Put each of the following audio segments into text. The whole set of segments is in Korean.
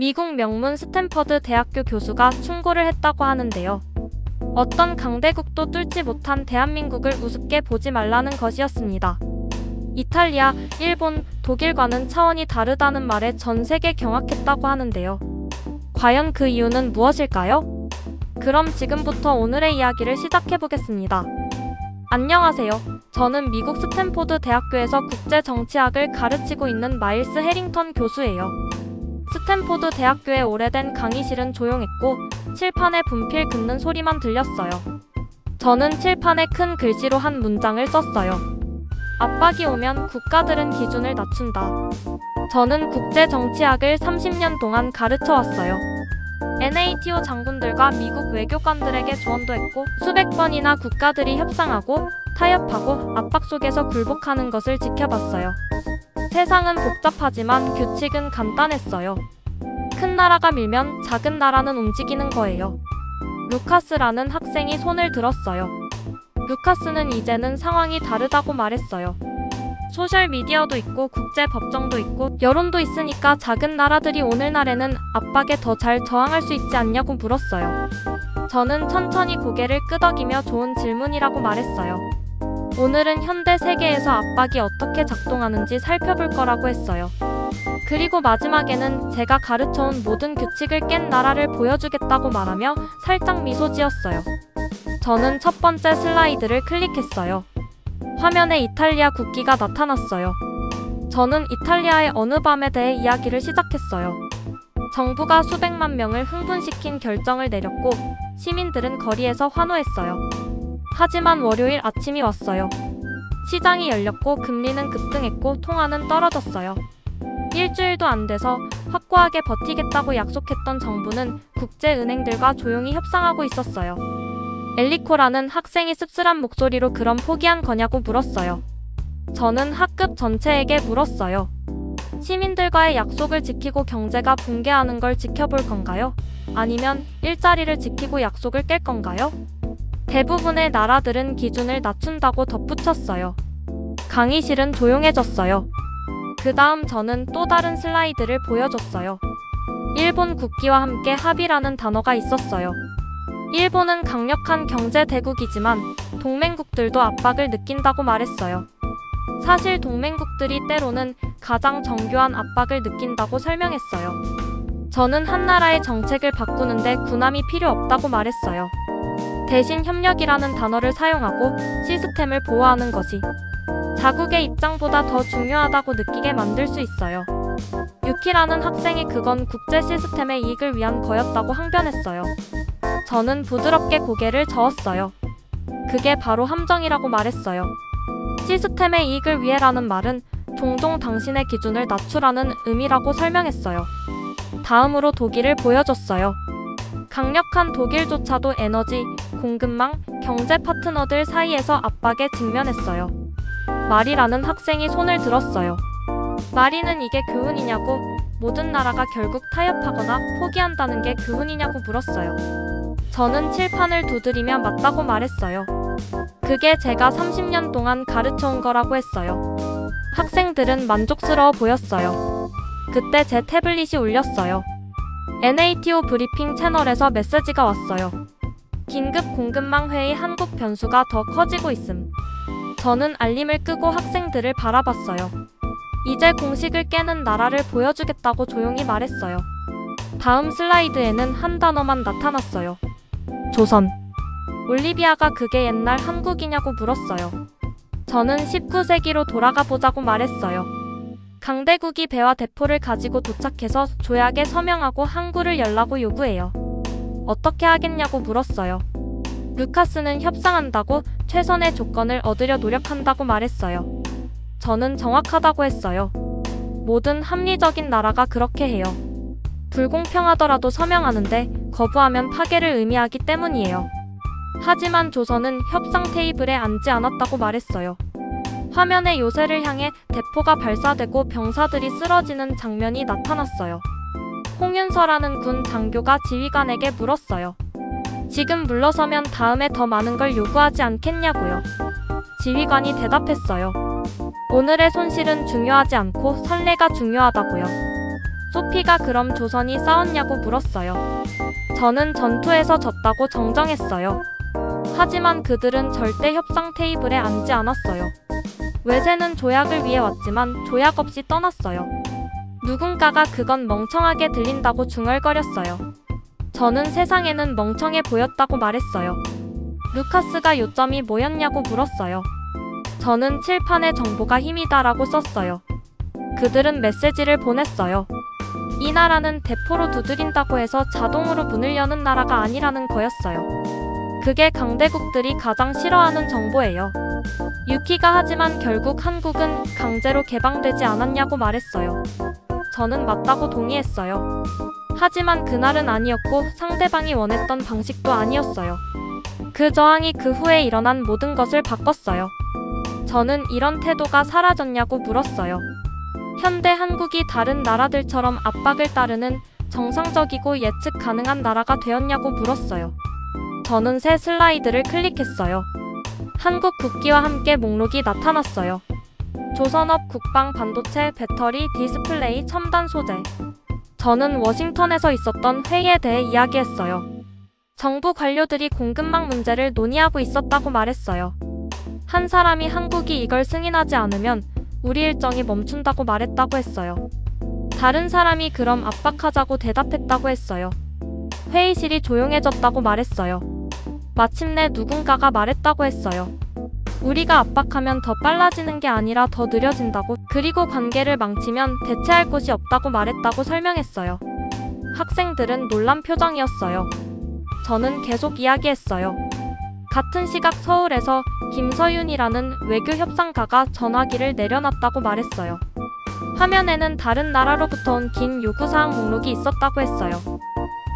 미국 명문 스탠퍼드 대학교 교수가 충고를 했다고 하는데요. 어떤 강대국도 뚫지 못한 대한민국을 우습게 보지 말라는 것이었습니다. 이탈리아, 일본, 독일과는 차원이 다르다는 말에 전 세계 경악했다고 하는데요. 과연 그 이유는 무엇일까요? 그럼 지금부터 오늘의 이야기를 시작해 보겠습니다. 안녕하세요. 저는 미국 스탠포드 대학교에서 국제 정치학을 가르치고 있는 마일스 해링턴 교수예요. 스탠포드 대학교의 오래된 강의실은 조용했고 칠판에 분필 긋는 소리만 들렸어요. 저는 칠판에 큰 글씨로 한 문장을 썼어요. 압박이 오면 국가들은 기준을 낮춘다. 저는 국제 정치학을 30년 동안 가르쳐 왔어요. NATO 장군들과 미국 외교관들에게 조언도 했고 수백 번이나 국가들이 협상하고 타협하고 압박 속에서 굴복하는 것을 지켜봤어요. 세상은 복잡하지만 규칙은 간단했어요. 큰 나라가 밀면 작은 나라는 움직이는 거예요. 루카스라는 학생이 손을 들었어요. 루카스는 이제는 상황이 다르다고 말했어요. 소셜 미디어도 있고 국제 법정도 있고 여론도 있으니까 작은 나라들이 오늘날에는 압박에 더 잘 저항할 수 있지 않냐고 물었어요. 저는 천천히 고개를 끄덕이며 좋은 질문이라고 말했어요. 오늘은 현대 세계에서 압박이 어떻게 작동하는지 살펴볼 거라고 했어요. 그리고 마지막에는 제가 가르쳐온 모든 규칙을 깬 나라를 보여주겠다고 말하며 살짝 미소 지었어요. 저는 첫 번째 슬라이드를 클릭했어요. 화면에 이탈리아 국기가 나타났어요. 저는 이탈리아의 어느 밤에 대해 이야기를 시작했어요. 정부가 수백만 명을 흥분시킨 결정을 내렸고 시민들은 거리에서 환호했어요. 하지만 월요일 아침이 왔어요. 시장이 열렸고 금리는 급등했고 통화는 떨어졌어요. 일주일도 안 돼서 확고하게 버티겠다고 약속했던 정부는 국제은행들과 조용히 협상하고 있었어요. 엘리코라는 학생이 씁쓸한 목소리로 그럼 포기한 거냐고 물었어요. 저는 학급 전체에게 물었어요. 시민들과의 약속을 지키고 경제가 붕괴하는 걸 지켜볼 건가요? 아니면 일자리를 지키고 약속을 깰 건가요? 대부분의 나라들은 기준을 낮춘다고 덧붙였어요. 강의실은 조용해졌어요. 그 다음 저는 또 다른 슬라이드를 보여줬어요. 일본 국기와 함께 합의라는 단어가 있었어요. 일본은 강력한 경제 대국이지만 동맹국들도 압박을 느낀다고 말했어요. 사실 동맹국들이 때로는 가장 정교한 압박을 느낀다고 설명했어요. 저는 한 나라의 정책을 바꾸는데 군함이 필요 없다고 말했어요. 대신 협력이라는 단어를 사용하고 시스템을 보호하는 것이 자국의 입장보다 더 중요하다고 느끼게 만들 수 있어요. 유키라는 학생이 그건 국제 시스템의 이익을 위한 거였다고 항변했어요. 저는 부드럽게 고개를 저었어요. 그게 바로 함정이라고 말했어요. 시스템의 이익을 위해라는 말은 종종 당신의 기준을 낮추라는 의미라고 설명했어요. 다음으로 독일을 보여줬어요. 강력한 독일조차도 에너지, 공급망, 경제 파트너들 사이에서 압박에 직면했어요. 마리라는 학생이 손을 들었어요. 마리는 이게 교훈이냐고 모든 나라가 결국 타협하거나 포기한다는 게 교훈이냐고 물었어요. 저는 칠판을 두드리며 맞다고 말했어요. 그게 제가 30년 동안 가르쳐 온 거라고 했어요. 학생들은 만족스러워 보였어요. 그때 제 태블릿이 울렸어요. NATO 브리핑 채널에서 메시지가 왔어요. 긴급 공급망 회의 한국 변수가 더 커지고 있음. 저는 알림을 끄고 학생들을 바라봤어요. 이제 공식을 깨는 나라를 보여주겠다고 조용히 말했어요. 다음 슬라이드에는 한 단어만 나타났어요. 조선. 올리비아가 그게 옛날 한국이냐고 물었어요. 저는 19세기로 돌아가 보자고 말했어요. 강대국이 배와 대포를 가지고 도착해서 조약에 서명하고 항구를 열라고 요구해요. 어떻게 하겠냐고 물었어요. 루카스는 협상한다고 최선의 조건을 얻으려 노력한다고 말했어요. 저는 정확하다고 했어요. 모든 합리적인 나라가 그렇게 해요. 불공평하더라도 서명하는데 거부하면 파괴를 의미하기 때문이에요. 하지만 조선은 협상 테이블에 앉지 않았다고 말했어요. 화면에 요새를 향해 대포가 발사되고 병사들이 쓰러지는 장면이 나타났어요. 홍윤서라는 군 장교가 지휘관에게 물었어요. 지금 물러서면 다음에 더 많은 걸 요구하지 않겠냐고요. 지휘관이 대답했어요. 오늘의 손실은 중요하지 않고 선례가 중요하다고요. 소피가 그럼 조선이 싸웠냐고 물었어요. 저는 전투에서 졌다고 정정했어요. 하지만 그들은 절대 협상 테이블에 앉지 않았어요. 외세는 조약을 위해 왔지만 조약 없이 떠났어요. 누군가가 그건 멍청하게 들린다고 중얼거렸어요. 저는 세상에는 멍청해 보였다고 말했어요. 루카스가 요점이 뭐였냐고 물었어요. 저는 칠판에 정보가 힘이다라고 썼어요. 그들은 메시지를 보냈어요. 이 나라는 대포로 두드린다고 해서 자동으로 문을 여는 나라가 아니라는 거였어요. 그게 강대국들이 가장 싫어하는 정보예요. 유키가 하지만 결국 한국은 강제로 개방되지 않았냐고 말했어요. 저는 맞다고 동의했어요. 하지만 그날은 아니었고 상대방이 원했던 방식도 아니었어요. 그 저항이 그 후에 일어난 모든 것을 바꿨어요. 저는 이런 태도가 사라졌냐고 물었어요. 현대 한국이 다른 나라들처럼 압박을 따르는 정상적이고 예측 가능한 나라가 되었냐고 물었어요. 저는 새 슬라이드를 클릭했어요. 한국 국기와 함께 목록이 나타났어요. 조선업 국방 반도체 배터리 디스플레이 첨단 소재. 저는 워싱턴에서 있었던 회의에 대해 이야기했어요. 정부 관료들이 공급망 문제를 논의하고 있었다고 말했어요. 한 사람이 한국이 이걸 승인하지 않으면 우리 일정이 멈춘다고 말했다고 했어요. 다른 사람이 그럼 압박하자고 대답했다고 했어요. 회의실이 조용해졌다고 말했어요. 마침내 누군가가 말했다고 했어요. 우리가 압박하면 더 빨라지는 게 아니라 더 느려진다고, 그리고 관계를 망치면 대체할 곳이 없다고 말했다고 설명했어요. 학생들은 놀란 표정이었어요. 저는 계속 이야기했어요. 같은 시각 서울에서 김서윤이라는 외교 협상가가 전화기를 내려놨다고 말했어요. 화면에는 다른 나라로부터 온 긴 요구사항 목록이 있었다고 했어요.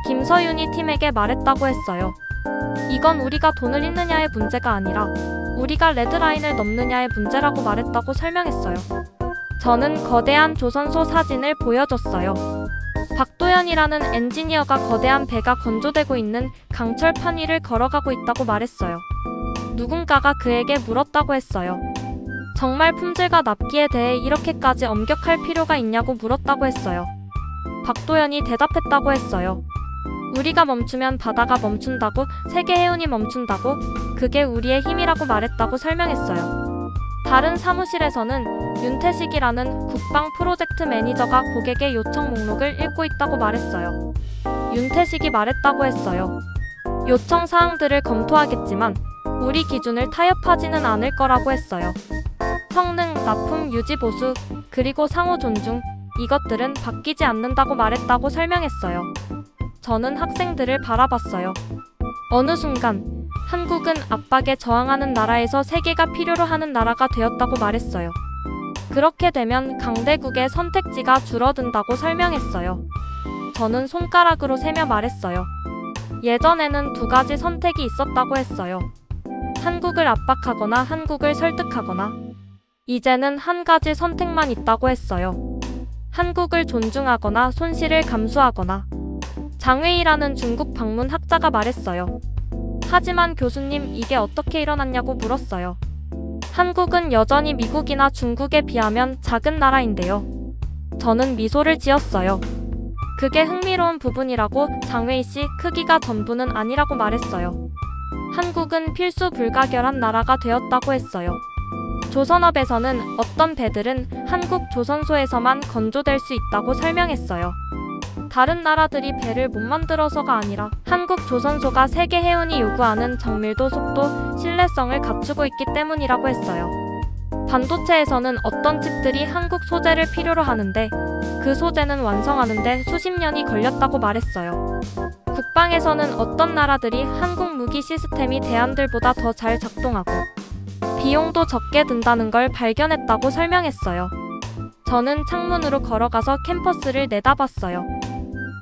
김서윤이 팀에게 말했다고 했어요. 이건 우리가 돈을 잃느냐의 문제가 아니라 우리가 레드라인을 넘느냐의 문제라고 말했다고 설명했어요. 저는 거대한 조선소 사진을 보여줬어요. 박도연이라는 엔지니어가 거대한 배가 건조되고 있는 강철판 위를 걸어가고 있다고 말했어요. 누군가가 그에게 물었다고 했어요. 정말 품질과 납기에 대해 이렇게까지 엄격할 필요가 있냐고 물었다고 했어요. 박도연이 대답했다고 했어요. 우리가 멈추면 바다가 멈춘다고, 세계 해운이 멈춘다고, 그게 우리의 힘이라고 말했다고 설명했어요. 다른 사무실에서는 윤태식이라는 국방 프로젝트 매니저가 고객의 요청 목록을 읽고 있다고 말했어요. 윤태식이 말했다고 했어요. 요청 사항들을 검토하겠지만 우리 기준을 타협하지는 않을 거라고 했어요. 성능, 납품, 유지 보수, 그리고 상호 존중, 이것들은 바뀌지 않는다고 말했다고 설명했어요. 저는 학생들을 바라봤어요. 어느 순간 한국은 압박에 저항하는 나라에서 세계가 필요로 하는 나라가 되었다고 말했어요. 그렇게 되면 강대국의 선택지가 줄어든다고 설명했어요. 저는 손가락으로 세며 말했어요. 예전에는 두 가지 선택이 있었다고 했어요. 한국을 압박하거나 한국을 설득하거나. 이제는 한 가지 선택만 있다고 했어요. 한국을 존중하거나 손실을 감수하거나. 장웨이라는 중국 방문 학자가 말했어요. 하지만 교수님 이게 어떻게 일어났냐고 물었어요. 한국은 여전히 미국이나 중국에 비하면 작은 나라인데요. 저는 미소를 지었어요. 그게 흥미로운 부분이라고 장웨이 씨 크기가 전부는 아니라고 말했어요. 한국은 필수 불가결한 나라가 되었다고 했어요. 조선업에서는 어떤 배들은 한국 조선소에서만 건조될 수 있다고 설명했어요. 다른 나라들이 배를 못 만들어서가 아니라 한국 조선소가 세계 해운이 요구하는 정밀도, 속도, 신뢰성을 갖추고 있기 때문이라고 했어요. 반도체에서는 어떤 칩들이 한국 소재를 필요로 하는데 그 소재는 완성하는데 수십 년이 걸렸다고 말했어요. 국방에서는 어떤 나라들이 한국 무기 시스템이 대안들보다 더 잘 작동하고 비용도 적게 든다는 걸 발견했다고 설명했어요. 저는 창문으로 걸어가서 캠퍼스를 내다봤어요.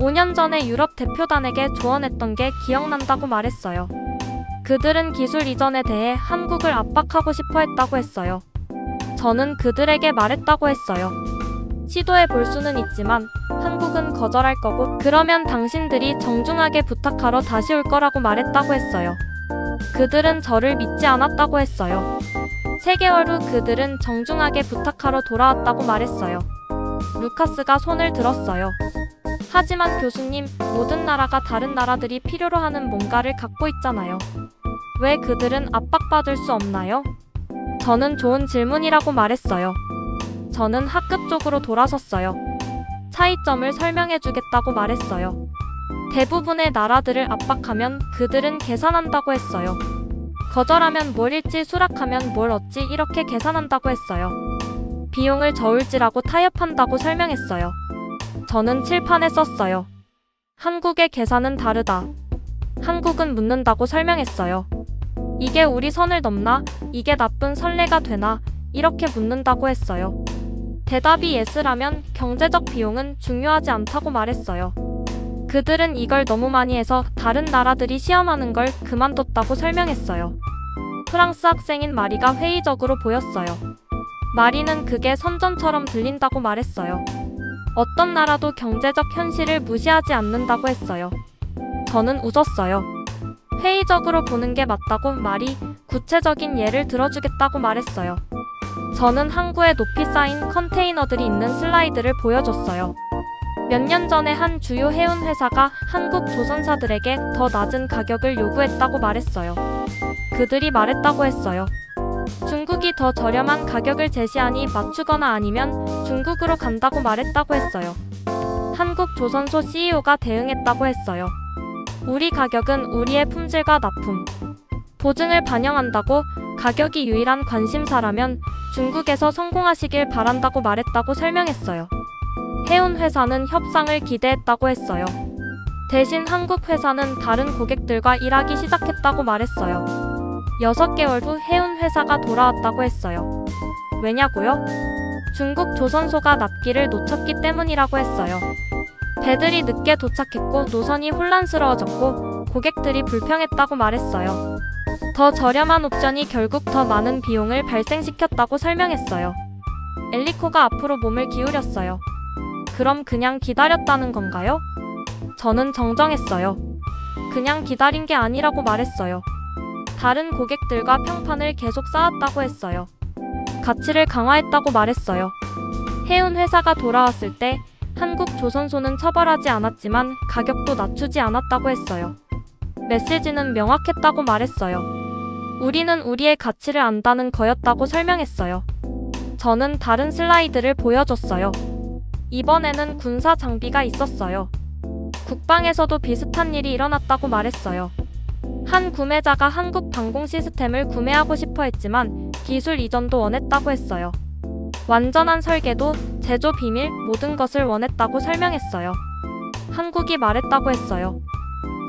5년 전에 유럽 대표단에게 조언했던 게 기억난다고 말했어요. 그들은 기술 이전에 대해 한국을 압박하고 싶어 했다고 했어요. 저는 그들에게 말했다고 했어요. 시도해 볼 수는 있지만 한국은 거절할 거고 그러면 당신들이 정중하게 부탁하러 다시 올 거라고 말했다고 했어요. 그들은 저를 믿지 않았다고 했어요. 3개월 후 그들은 정중하게 부탁하러 돌아왔다고 말했어요. 루카스가 손을 들었어요. 하지만 교수님, 모든 나라가 다른 나라들이 필요로 하는 뭔가를 갖고 있잖아요. 왜 그들은 압박받을 수 없나요? 저는 좋은 질문이라고 말했어요. 저는 학급 쪽으로 돌아섰어요. 차이점을 설명해 주겠다고 말했어요. 대부분의 나라들을 압박하면 그들은 계산한다고 했어요. 거절하면 뭘 잃지 수락하면 뭘 얻지 이렇게 계산한다고 했어요. 비용을 저울질하고 타협한다고 설명했어요. 저는 칠판에 썼어요. 한국의 계산은 다르다. 한국은 묻는다고 설명했어요. 이게 우리 선을 넘나? 이게 나쁜 선례가 되나? 이렇게 묻는다고 했어요. 대답이 예스라면 경제적 비용은 중요하지 않다고 말했어요. 그들은 이걸 너무 많이 해서 다른 나라들이 시험하는 걸 그만뒀다고 설명했어요. 프랑스 학생인 마리가 회의적으로 보였어요. 마리는 그게 선전처럼 들린다고 말했어요. 어떤 나라도 경제적 현실을 무시하지 않는다고 했어요. 저는 웃었어요. 회의적으로 보는 게 맞다고 말이 구체적인 예를 들어주겠다고 말했어요. 저는 항구에 높이 쌓인 컨테이너들이 있는 슬라이드를 보여줬어요. 몇 년 전에 한 주요 해운 회사가 한국 조선사들에게 더 낮은 가격을 요구했다고 말했어요. 그들이 말했다고 했어요. 중국이 더 저렴한 가격을 제시하니 맞추거나 아니면 중국으로 간다고 말했다고 했어요. 한국 조선소 CEO가 대응했다고 했어요. 우리 가격은 우리의 품질과 납품, 보증을 반영한다고 가격이 유일한 관심사라면 중국에서 성공하시길 바란다고 말했다고 설명했어요. 해운 회사는 협상을 기대했다고 했어요. 대신 한국 회사는 다른 고객들과 일하기 시작했다고 말했어요. 6개월 후 해운 회사가 돌아왔다고 했어요. 왜냐고요? 중국 조선소가 납기를 놓쳤기 때문이라고 했어요. 배들이 늦게 도착했고 노선이 혼란스러워졌고 고객들이 불평했다고 말했어요. 더 저렴한 옵션이 결국 더 많은 비용을 발생시켰다고 설명했어요. 엘리코가 앞으로 몸을 기울였어요. 그럼 그냥 기다렸다는 건가요? 저는 정정했어요. 그냥 기다린 게 아니라고 말했어요. 다른 고객들과 평판을 계속 쌓았다고 했어요. 가치를 강화했다고 말했어요. 해운 회사가 돌아왔을 때 한국 조선소는 처벌하지 않았지만 가격도 낮추지 않았다고 했어요. 메시지는 명확했다고 말했어요. 우리는 우리의 가치를 안다는 거였다고 설명했어요. 저는 다른 슬라이드를 보여줬어요. 이번에는 군사 장비가 있었어요. 국방에서도 비슷한 일이 일어났다고 말했어요. 한 구매자가 한국 방공 시스템을 구매하고 싶어 했지만 기술 이전도 원했다고 했어요. 완전한 설계도, 제조 비밀, 모든 것을 원했다고 설명했어요. 한국이 말했다고 했어요.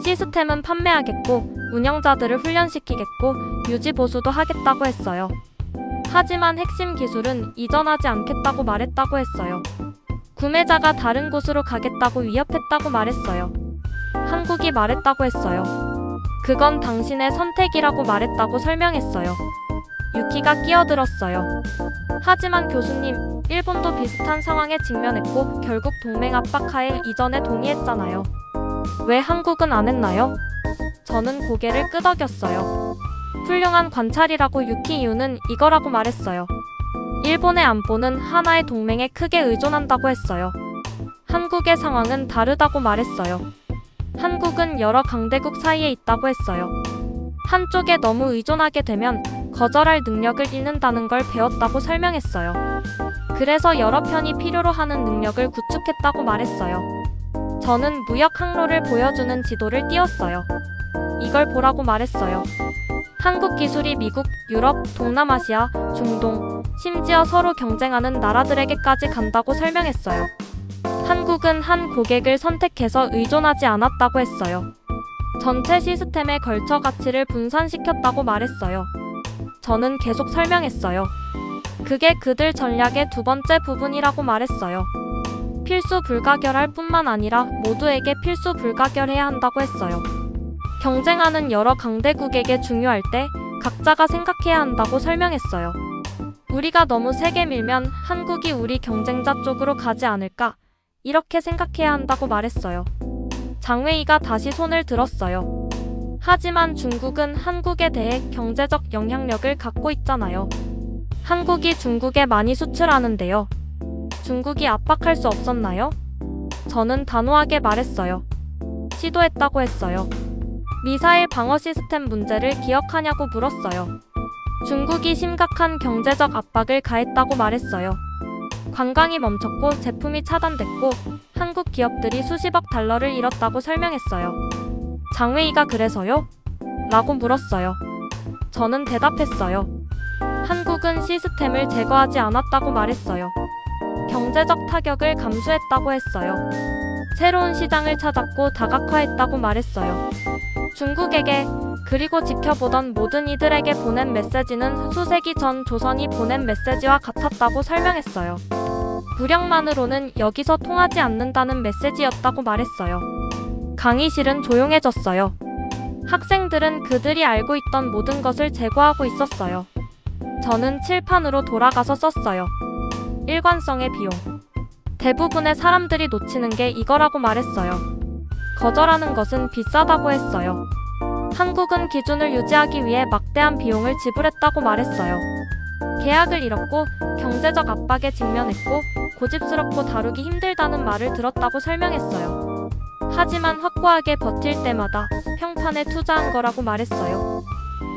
시스템은 판매하겠고, 운영자들을 훈련시키겠고, 유지 보수도 하겠다고 했어요. 하지만 핵심 기술은 이전하지 않겠다고 말했다고 했어요. 구매자가 다른 곳으로 가겠다고 위협했다고 말했어요. 한국이 말했다고 했어요. 그건 당신의 선택이라고 말했다고 설명했어요. 유키가 끼어들었어요. 하지만 교수님, 일본도 비슷한 상황에 직면했고 결국 동맹 압박하에 이전에 동의했잖아요. 왜 한국은 안 했나요? 저는 고개를 끄덕였어요. 훌륭한 관찰이라고 유키 유는 이거라고 말했어요. 일본의 안보는 하나의 동맹에 크게 의존한다고 했어요. 한국의 상황은 다르다고 말했어요. 한국은 여러 강대국 사이에 있다고 했어요. 한쪽에 너무 의존하게 되면 거절할 능력을 잃는다는 걸 배웠다고 설명했어요. 그래서 여러 편이 필요로 하는 능력을 구축했다고 말했어요. 저는 무역 항로를 보여주는 지도를 띄웠어요. 이걸 보라고 말했어요. 한국 기술이 미국, 유럽, 동남아시아, 중동, 심지어 서로 경쟁하는 나라들에게까지 간다고 설명했어요. 한국은 한 고객을 선택해서 의존하지 않았다고 했어요. 전체 시스템에 걸쳐 가치를 분산시켰다고 말했어요. 저는 계속 설명했어요. 그게 그들 전략의 두 번째 부분이라고 말했어요. 필수 불가결할 뿐만 아니라 모두에게 필수 불가결해야 한다고 했어요. 경쟁하는 여러 강대국에게 중요할 때 각자가 생각해야 한다고 설명했어요. 우리가 너무 세게 밀면 한국이 우리 경쟁자 쪽으로 가지 않을까? 이렇게 생각해야 한다고 말했어요. 장웨이가 다시 손을 들었어요. 하지만 중국은 한국에 대해 경제적 영향력을 갖고 있잖아요. 한국이 중국에 많이 수출하는데요. 중국이 압박할 수 없었나요? 저는 단호하게 말했어요. 시도했다고 했어요. 미사일 방어 시스템 문제를 기억하냐고 물었어요. 중국이 심각한 경제적 압박을 가했다고 말했어요. 관광이 멈췄고 제품이 차단됐고 한국 기업들이 수십억 달러를 잃었다고 설명했어요. 장웨이가 그래서요? 라고 물었어요. 저는 대답했어요. 한국은 시스템을 제거하지 않았다고 말했어요. 경제적 타격을 감수했다고 했어요. 새로운 시장을 찾았고 다각화했다고 말했어요. 중국에게 그리고 지켜보던 모든 이들에게 보낸 메시지는 수세기 전 조선이 보낸 메시지와 같았다고 설명했어요. 무력만으로는 여기서 통하지 않는다는 메시지였다고 말했어요. 강의실은 조용해졌어요. 학생들은 그들이 알고 있던 모든 것을 제거하고 있었어요. 저는 칠판으로 돌아가서 썼어요. 일관성의 비용. 대부분의 사람들이 놓치는 게 이거라고 말했어요. 거절하는 것은 비싸다고 했어요. 한국은 기준을 유지하기 위해 막대한 비용을 지불했다고 말했어요. 계약을 잃었고 경제적 압박에 직면했고 고집스럽고 다루기 힘들다는 말을 들었다고 설명했어요. 하지만 확고하게 버틸 때마다 평판에 투자한 거라고 말했어요.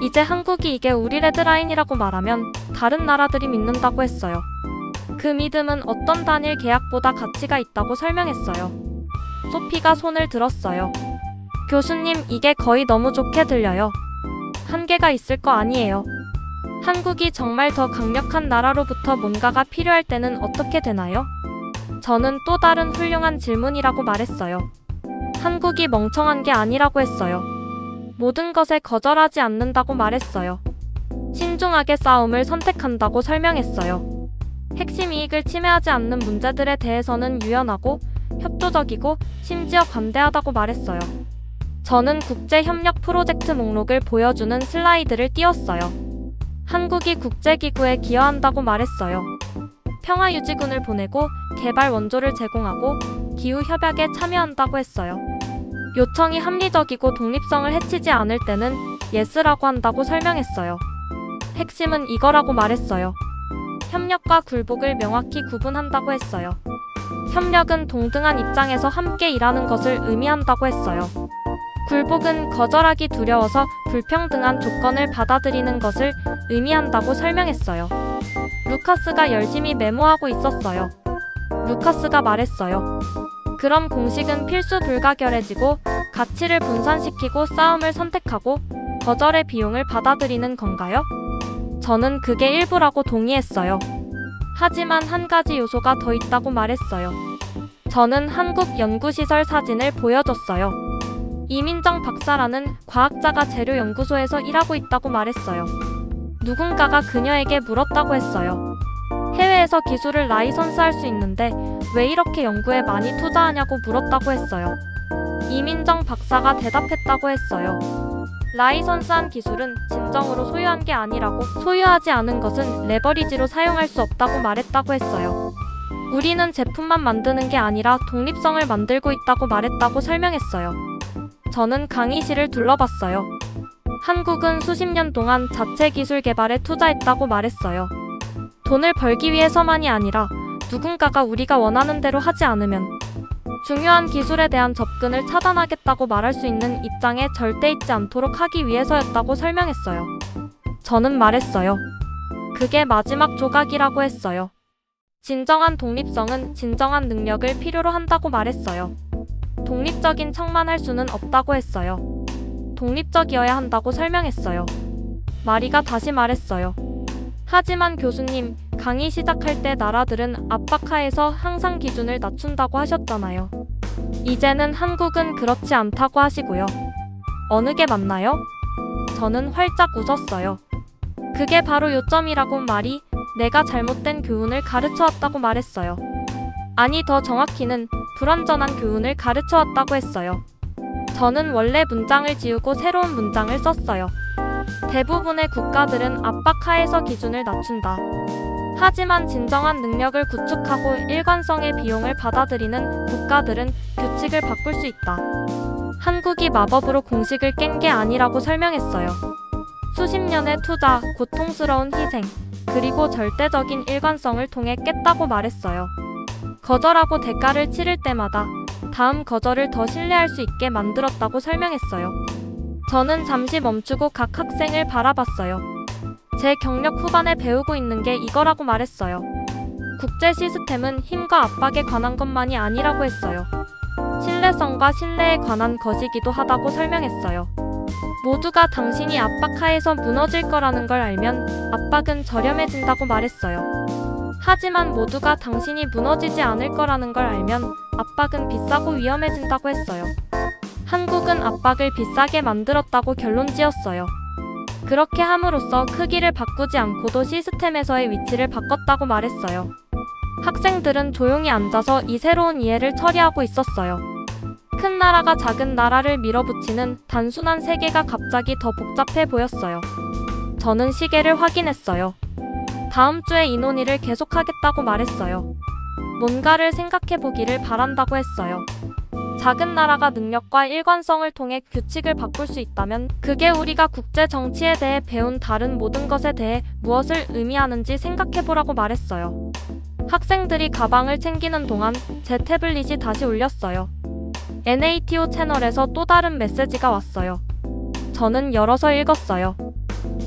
이제 한국이 이게 우리 레드라인이라고 말하면 다른 나라들이 믿는다고 했어요. 그 믿음은 어떤 단일 계약보다 가치가 있다고 설명했어요. 소피가 손을 들었어요. 교수님, 이게 거의 너무 좋게 들려요. 한계가 있을 거 아니에요. 한국이 정말 더 강력한 나라로부터 뭔가가 필요할 때는 어떻게 되나요? 저는 또 다른 훌륭한 질문이라고 말했어요. 한국이 멍청한 게 아니라고 했어요. 모든 것에 거절하지 않는다고 말했어요. 신중하게 싸움을 선택한다고 설명했어요. 핵심 이익을 침해하지 않는 문제들에 대해서는 유연하고 협조적이고 심지어 관대하다고 말했어요. 저는 국제협력 프로젝트 목록을 보여주는 슬라이드를 띄웠어요. 한국이 국제기구에 기여한다고 말했어요. 평화유지군을 보내고 개발 원조를 제공하고 기후협약에 참여한다고 했어요. 요청이 합리적이고 독립성을 해치지 않을 때는 예스라고 한다고 설명했어요. 핵심은 이거라고 말했어요. 협력과 굴복을 명확히 구분한다고 했어요. 협력은 동등한 입장에서 함께 일하는 것을 의미한다고 했어요. 굴복은 거절하기 두려워서 불평등한 조건을 받아들이는 것을 의미한다고 설명했어요. 루카스가 열심히 메모하고 있었어요. 루카스가 말했어요. 그럼 공식은 필수 불가결해지고 가치를 분산시키고 싸움을 선택하고 거절의 비용을 받아들이는 건가요? 저는 그게 일부라고 동의했어요. 하지만 한 가지 요소가 더 있다고 말했어요. 저는 한국 연구시설 사진을 보여줬어요. 이민정 박사라는 과학자가 재료연구소에서 일하고 있다고 말했어요. 누군가가 그녀에게 물었다고 했어요. 해외에서 기술을 라이선스할 수 있는데 왜 이렇게 연구에 많이 투자하냐고 물었다고 했어요. 이민정 박사가 대답했다고 했어요. 라이선스한 기술은 진정으로 소유한 게 아니라고 소유하지 않은 것은 레버리지로 사용할 수 없다고 말했다고 했어요. 우리는 제품만 만드는 게 아니라 독립성을 만들고 있다고 말했다고 설명했어요. 저는 강의실을 둘러봤어요. 한국은 수십 년 동안 자체 기술 개발에 투자했다고 말했어요. 돈을 벌기 위해서만이 아니라 누군가가 우리가 원하는 대로 하지 않으면 중요한 기술에 대한 접근을 차단하겠다고 말할 수 있는 입장에 절대 있지 않도록 하기 위해서였다고 설명했어요. 저는 말했어요. 그게 마지막 조각이라고 했어요. 진정한 독립성은 진정한 능력을 필요로 한다고 말했어요. 독립적인 척만 할 수는 없다고 했어요. 독립적이어야 한다고 설명했어요. 마리가 다시 말했어요. 하지만 교수님, 강의 시작할 때 나라들은 압박하에서 항상 기준을 낮춘다고 하셨잖아요. 이제는 한국은 그렇지 않다고 하시고요. 어느 게 맞나요? 저는 활짝 웃었어요. 그게 바로 요점이라고 말이 내가 잘못된 교훈을 가르쳐 왔다고 말했어요. 아니, 더 정확히는 불완전한 교훈을 가르쳐 왔다고 했어요. 저는 원래 문장을 지우고 새로운 문장을 썼어요. 대부분의 국가들은 압박하에서 기준을 낮춘다. 하지만 진정한 능력을 구축하고 일관성의 비용을 받아들이는 국가들은 규칙을 바꿀 수 있다. 한국이 마법으로 공식을 깬 게 아니라고 설명했어요. 수십 년의 투자, 고통스러운 희생, 그리고 절대적인 일관성을 통해 깼다고 말했어요. 거절하고 대가를 치를 때마다 다음 거절을 더 신뢰할 수 있게 만들었다고 설명했어요. 저는 잠시 멈추고 각 학생을 바라봤어요. 제 경력 후반에 배우고 있는 게 이거라고 말했어요. 국제 시스템은 힘과 압박에 관한 것만이 아니라고 했어요. 신뢰성과 신뢰에 관한 것이기도 하다고 설명했어요. 모두가 당신이 압박하에서 무너질 거라는 걸 알면 압박은 저렴해진다고 말했어요. 하지만 모두가 당신이 무너지지 않을 거라는 걸 알면 압박은 비싸고 위험해진다고 했어요. 한국은 압박을 비싸게 만들었다고 결론 지었어요. 그렇게 함으로써 크기를 바꾸지 않고도 시스템에서의 위치를 바꿨다고 말했어요. 학생들은 조용히 앉아서 이 새로운 이해를 처리하고 있었어요. 큰 나라가 작은 나라를 밀어붙이는 단순한 세계가 갑자기 더 복잡해 보였어요. 저는 시계를 확인했어요. 다음 주에 이 논의를 계속하겠다고 말했어요. 뭔가를 생각해 보기를 바란다고 했어요. 작은 나라가 능력과 일관성을 통해 규칙을 바꿀 수 있다면 그게 우리가 국제 정치에 대해 배운 다른 모든 것에 대해 무엇을 의미하는지 생각해 보라고 말했어요. 학생들이 가방을 챙기는 동안 제 태블릿이 다시 울렸어요. NATO 채널에서 또 다른 메시지가 왔어요. 저는 열어서 읽었어요.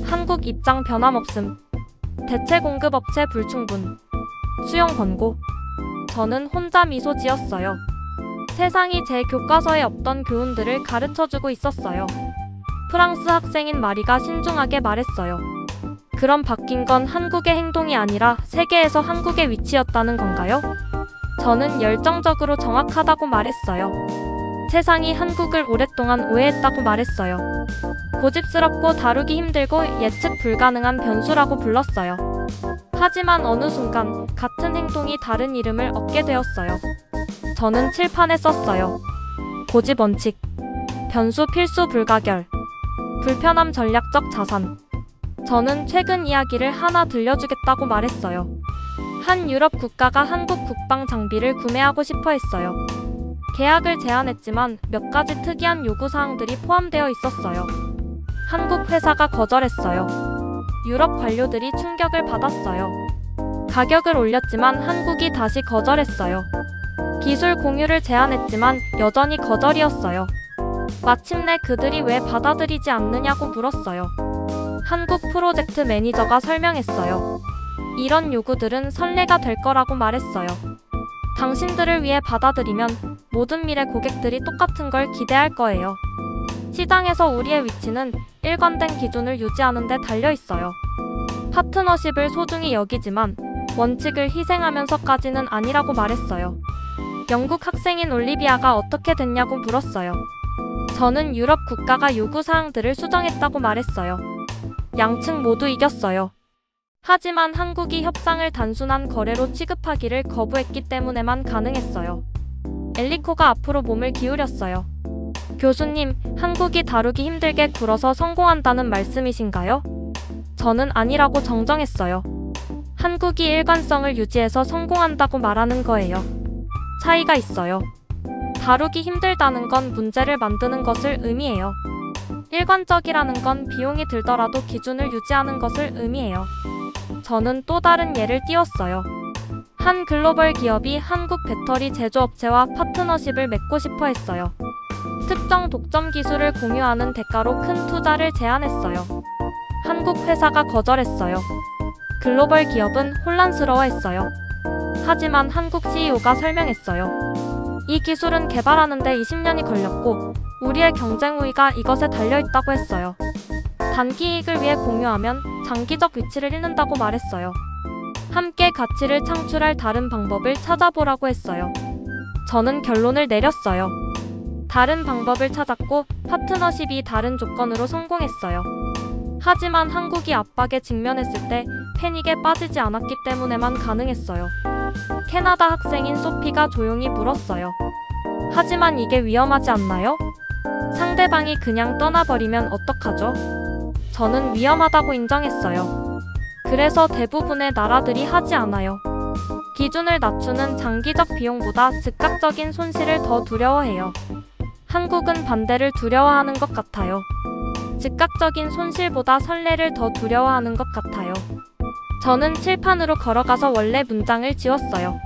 한국 입장 변함없음. 대체 공급업체 불충분. 수용 권고. 저는 혼자 미소 지었어요. 세상이 제 교과서에 없던 교훈들을 가르쳐 주고 있었어요. 프랑스 학생인 마리가 신중하게 말했어요. 그럼 바뀐 건 한국의 행동이 아니라 세계에서 한국의 위치였다는 건가요? 저는 열정적으로 정확하다고 말했어요. 세상이 한국을 오랫동안 오해했다고 말했어요. 고집스럽고 다루기 힘들고 예측 불가능한 변수라고 불렀어요. 하지만 어느 순간 같은 행동이 다른 이름을 얻게 되었어요. 저는 칠판에 썼어요. 고집 원칙, 변수 필수 불가결, 불편함 전략적 자산. 저는 최근 이야기를 하나 들려주겠다고 말했어요. 한 유럽 국가가 한국 국방 장비를 구매하고 싶어 했어요. 계약을 제안했지만 몇 가지 특이한 요구사항들이 포함되어 있었어요. 한국 회사가 거절했어요. 유럽 관료들이 충격을 받았어요. 가격을 올렸지만 한국이 다시 거절했어요. 기술 공유를 제안했지만 여전히 거절이었어요. 마침내 그들이 왜 받아들이지 않느냐고 물었어요. 한국 프로젝트 매니저가 설명했어요. 이런 요구들은 선례가 될 거라고 말했어요. 당신들을 위해 받아들이면 모든 미래 고객들이 똑같은 걸 기대할 거예요. 시장에서 우리의 위치는 일관된 기준을 유지하는 데 달려 있어요. 파트너십을 소중히 여기지만 원칙을 희생하면서까지는 아니라고 말했어요. 영국 학생인 올리비아가 어떻게 됐냐고 물었어요. 저는 유럽 국가가 요구사항들을 수정했다고 말했어요. 양측 모두 이겼어요. 하지만 한국이 협상을 단순한 거래로 취급하기를 거부했기 때문에만 가능했어요. 엘리코가 앞으로 몸을 기울였어요. 교수님, 한국이 다루기 힘들게 굴어서 성공한다는 말씀이신가요? 저는 아니라고 정정했어요. 한국이 일관성을 유지해서 성공한다고 말하는 거예요. 차이가 있어요. 다루기 힘들다는 건 문제를 만드는 것을 의미해요. 일관적이라는 건 비용이 들더라도 기준을 유지하는 것을 의미해요. 저는 또 다른 예를 띄웠어요. 한 글로벌 기업이 한국 배터리 제조업체와 파트너십을 맺고 싶어 했어요. 특정 독점 기술을 공유하는 대가로 큰 투자를 제안했어요. 한국 회사가 거절했어요. 글로벌 기업은 혼란스러워했어요. 하지만 한국 CEO가 설명했어요. 이 기술은 개발하는데 20년이 걸렸고 우리의 경쟁 우위가 이것에 달려 있다고 했어요. 단기 이익을 위해 공유하면 장기적 위치를 잃는다고 말했어요. 함께 가치를 창출할 다른 방법을 찾아보라고 했어요. 저는 결론을 내렸어요. 다른 방법을 찾았고 파트너십이 다른 조건으로 성공했어요. 하지만 한국이 압박에 직면했을 때 패닉에 빠지지 않았기 때문에만 가능했어요. 캐나다 학생인 소피가 조용히 물었어요. 하지만 이게 위험하지 않나요? 상대방이 그냥 떠나버리면 어떡하죠? 저는 위험하다고 인정했어요. 그래서 대부분의 나라들이 하지 않아요. 기준을 낮추는 장기적 비용보다 즉각적인 손실을 더 두려워해요. 한국은 반대를 두려워하는 것 같아요. 즉각적인 손실보다 선례를 더 두려워하는 것 같아요. 저는 칠판으로 걸어가서 원래 문장을 지웠어요.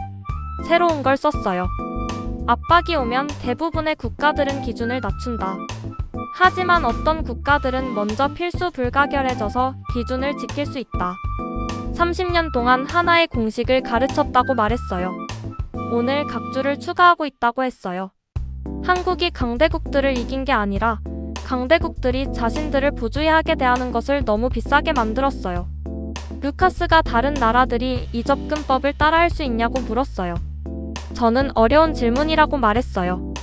새로운 걸 썼어요. 압박이 오면 대부분의 국가들은 기준을 낮춘다. 하지만 어떤 국가들은 먼저 필수 불가결해져서 기준을 지킬 수 있다. 30년 동안 하나의 공식을 가르쳤다고 말했어요. 오늘 각주를 추가하고 있다고 했어요. 한국이 강대국들을 이긴 게 아니라 강대국들이 자신들을 부주의하게 대하는 것을 너무 비싸게 만들었어요. 루카스가 다른 나라들이 이 접근법을 따라할 수 있냐고 물었어요. 저는 어려운 질문이라고 말했어요.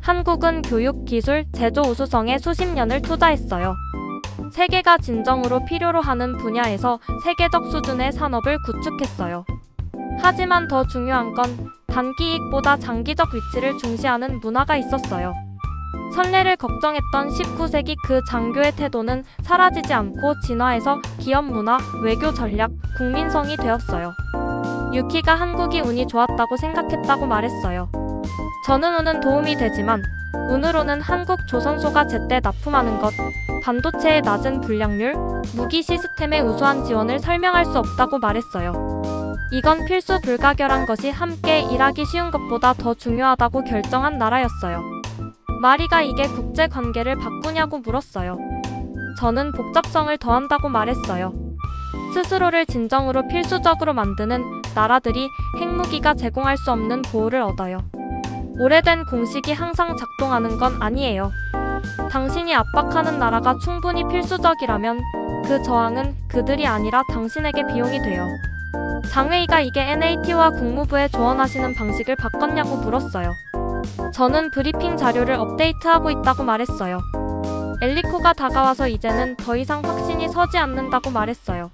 한국은 교육, 기술, 제조 우수성에 수십 년을 투자했어요. 세계가 진정으로 필요로 하는 분야에서 세계적 수준의 산업을 구축했어요. 하지만 더 중요한 건 단기 이익보다 장기적 위치를 중시하는 문화가 있었어요. 선례를 걱정했던 19세기 그 장교의 태도는 사라지지 않고 진화해서 기업 문화, 외교 전략, 국민성이 되었어요. 유키가 한국이 운이 좋았다고 생각했다고 말했어요. 저는 운은 도움이 되지만 운으로는 한국 조선소가 제때 납품하는 것, 반도체의 낮은 불량률, 무기 시스템의 우수한 지원을 설명할 수 없다고 말했어요. 이건 필수 불가결한 것이 함께 일하기 쉬운 것보다 더 중요하다고 결정한 나라였어요. 마리가 이게 국제 관계를 바꾸냐고 물었어요. 저는 복잡성을 더한다고 말했어요. 스스로를 진정으로 필수적으로 만드는 나라들이 핵무기가 제공할 수 없는 보호를 얻어요. 오래된 공식이 항상 작동하는 건 아니에요. 당신이 압박하는 나라가 충분히 필수적이라면 그 저항은 그들이 아니라 당신에게 비용이 돼요. 장회의가 이게 NAT와 국무부에 조언하시는 방식을 바꿨냐고 물었어요. 저는 브리핑 자료를 업데이트하고 있다고 말했어요. 엘리코가 다가와서 이제는 더 이상 확신이 서지 않는다고 말했어요.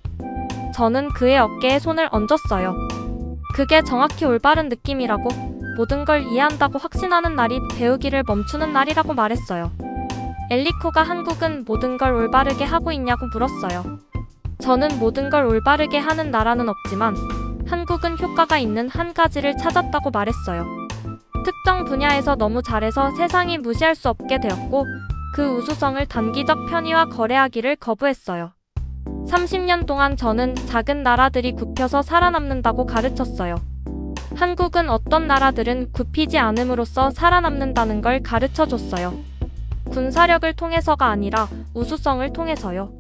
저는 그의 어깨에 손을 얹었어요. 그게 정확히 올바른 느낌이라고 모든 걸 이해한다고 확신하는 날이 배우기를 멈추는 날이라고 말했어요. 엘리코가 한국은 모든 걸 올바르게 하고 있냐고 물었어요. 저는 모든 걸 올바르게 하는 나라는 없지만 한국은 효과가 있는 한 가지를 찾았다고 말했어요. 특정 분야에서 너무 잘해서 세상이 무시할 수 없게 되었고 그 우수성을 단기적 편의와 거래하기를 거부했어요. 30년 동안 저는 작은 나라들이 굽혀서 살아남는다고 가르쳤어요. 한국은 어떤 나라들은 굽히지 않음으로써 살아남는다는 걸 가르쳐 줬어요. 군사력을 통해서가 아니라 우수성을 통해서요.